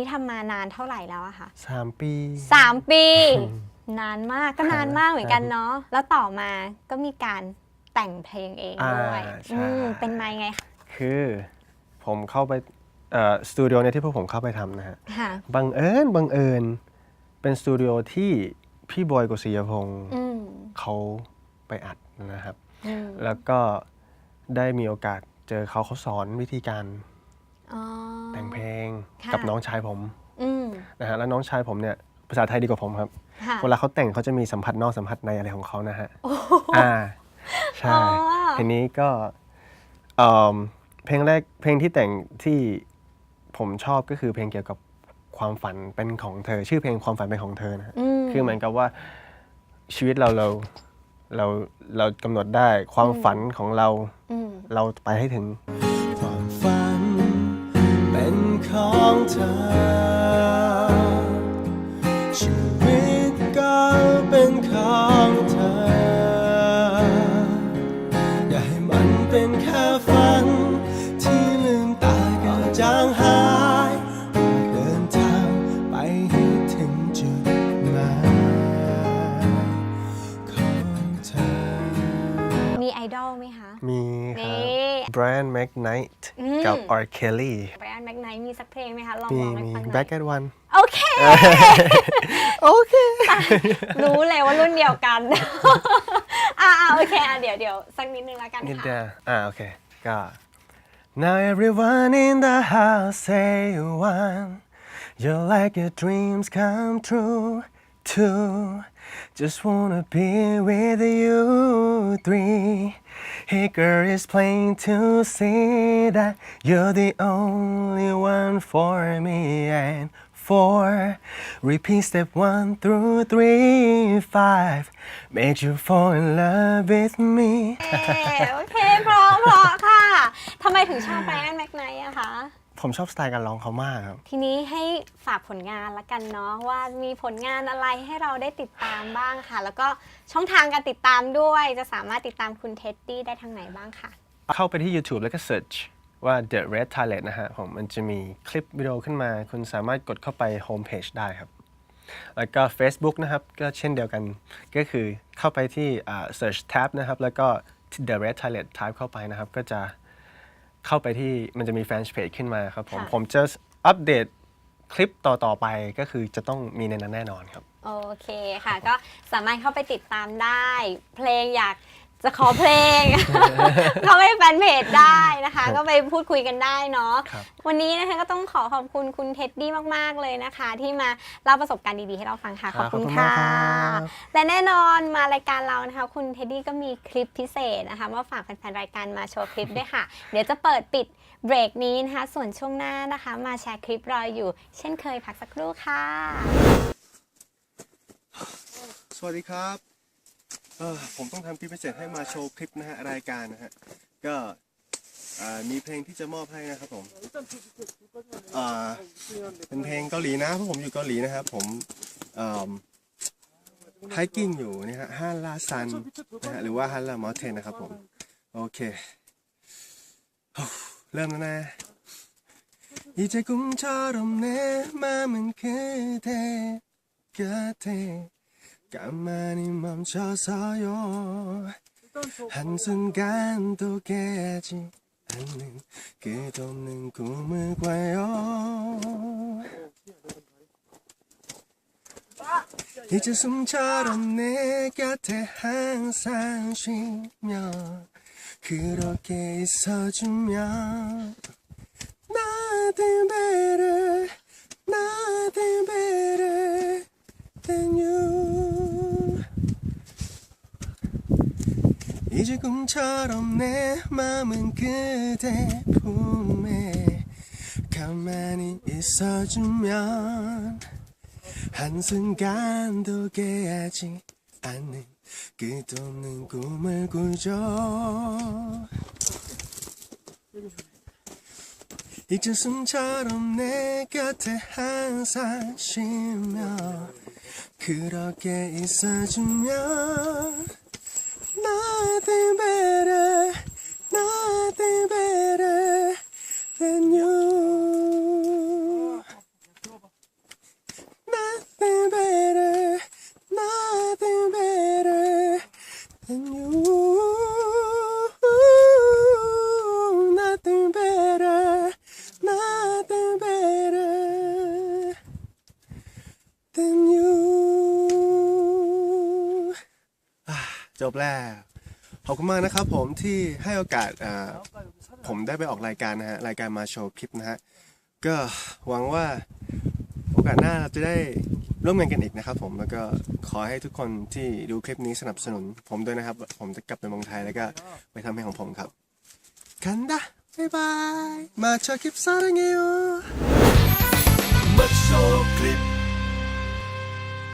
นี่ทำมานานเท่าไหร่แล้วอะคะสามปี สามปีอืมนานมากก็นานมากเหมือนกันเนาะแล้วต่อมาก็มีการแต่งเพลงเองด้วยอ่าใช่ อืมเป็นมายังไงคะคือผมเข้าไปเอ่อสตูดิโอเนี่ยที่พวกผมเข้าไปทำนะฮะ ค่ะ บังเอิญบังเอิญเป็นสตูดิโอที่พี่บอยกุศยพงศ์อืมเขาไปอัดนะครับ อืมแล้วก็ได้มีโอกาสเจอเขาเขาสอนวิธีการ อ๋อ แต่งเพลงค่ะ กับน้องชายผมอืมนะฮะแล้วน้องชายผมเนี่ยภาษาไทยดีกว่าผมครับค่ะ เวลาเขาแต่งเขาจะมีสัมผัสนอกสัมผัสในอะไรของเขานะฮะโอ้โหอ่าใช่อ๋อ ทีนี้ก็เอิ่มเพลงแรกเพลงที่แต่งที่ผมชอบก็คือเพลงเกี่ยวกับความฝันเป็นของเธอ ชื่อเพลงความฝันเป็นของเธอนะฮะ อืม คือเหมือนกับว่าชีวิตเราเราเราเรากำหนดได้ความฝันของเราอืม เราไปให้ถึงความฝันเป็น ของเธอ ชีวิตก็เป็นของ Brian McKnight อืม กับ R. Kelly ไบรอันแม็กไนท์มีสักเพลงไหมคะ ลอง มี ร้องให้ มี ฟังหน่อย Back at One โอเค โอเค รู้เลยว่ารุ่นเดียวกัน อ่าโอเคอ่ะเดี๋ยวเดี๋ยวสักนิดนึงแล้วกัน นิด ค่ะ เดียวอ่าโอเค ก็ Now everyone in the house say one You're like your dreams come true too Just wanna be with you three Hey girl, it's plain to see that you're the only one for me and four. Repeat step one through three, five. Made you fall in love with me. เอ๊ะโอเคเพราะเพราะค่ะทำไมถึงชอบไบรอันแม็กไนท์อะคะ ผมชอบสไตล์การร้องเขามากครับ ทีนี้ให้ฝากผลงานละกันเนาะว่ามีผลงานอะไรให้เราได้ติดตามบ้างค่ะ แล้วก็ช่องทางการติดตามด้วย จะสามารถติดตามคุณเท็ดดี้ได้ทางไหนบ้างค่ะ เข้าไปที่ YouTube แล้วก็ search ว่า The Red Toilet นะฮะผมมันจะมีคลิปวิดีโอขึ้นมา คุณสามารถกดเข้าไป Homepage ได้ครับ แล้วก็ Facebook นะครับ ก็เช่นเดียวกันก็คือเข้าไปที่อ่า search tab นะครับ แล้วก็ที่ The Red Toilet type เข้าไปนะครับ ก็จะ เข้าไปที่มันจะมีแฟนเพจขึ้นมาครับผมค่ะ ผมจะอัปเดตคลิปต่อๆไปก็คือจะต้องมีในนั้นแน่นอนครับ โอเคค่ะ ก็สามารถเข้าไปติดตามได้ เพลงอยาก จะขอเพลงเข้าไปแฟนเพจได้นะคะ ก็ไปพูดคุยกันได้เนาะครับวันนี้นะคะก็ต้องขอขอบคุณคุณเท็ดดี้มาก ๆ เลยนะคะ ที่มาเล่าประสบการณ์ดีๆให้เราฟังค่ะ ขอบคุณขอบคุณค่ะมากครับและแน่นอนมารายการเรานะคะ คุณเท็ดดี้ก็มีคลิปพิเศษนะคะมาฝากแฟนๆรายการมาโชว์คลิปด้วยค่ะ เดี๋ยวจะเปิดปิดเบรกนี้นะคะ ส่วนช่วงหน้านะคะ มาแชร์คลิปรออยู่ เช่นเคยพักสักครู่ค่ะ สวัสดีครับ เอ่อผมต้องทำคลิปพิเศษให้มาโชว์คลิปนะฮะรายการนะฮะ ก็เอ่อมีเพลงที่จะมอบให้นะครับผมเอ่อเป็นเพลงเกาหลีนะเพราะผมอยู่เกาหลีนะครับผมไฮกิ้งอยู่นี่ฮะฮันลาซันนะฮะหรือว่าฮันลามอเทนนะครับผม โอเคเริ่มแล้วนะ 이제 꿈처럼 내 맘은 그대 곁에 가만히 멈춰서요. 한순간도 깨지 않는 끝없는 꿈을 꿔요. 이제 숨처럼 내 곁에 항상 쉬며 그렇게 있어주면 Nothing better Nothing better than you 이제 꿈처럼 내 맘은 그대 품에 가만히 있어주면 한순간도 깨하지 않는 끝없는 꿈을 꾸죠. 이제 숨처럼 내 곁에 항상 쉬며 그렇게 있어주면 nothing better, nothing better than you. Nothing better, nothing better than you. Nothing better, nothing better than you. Ah, จบแล้ว ขอบคุณมากนะครับผมที่ให้โอกาสผมได้ไปออกรายการนะฮะรายการมาโชว์คลิปนะฮะก็หวังว่าโอกาสหน้าเราจะได้ร่วมงานกันอีกนะครับผมแล้วก็ขอให้ทุกคนที่ดูคลิปนี้สนับสนุน ผมด้วยนะครับ ผมจะกลับไปเมืองไทยแล้วก็ไปทำเพลงของผมครับกันดะบ๊ายบายมาโชว์คลิปซาดังเอโอมาโชว์คลิป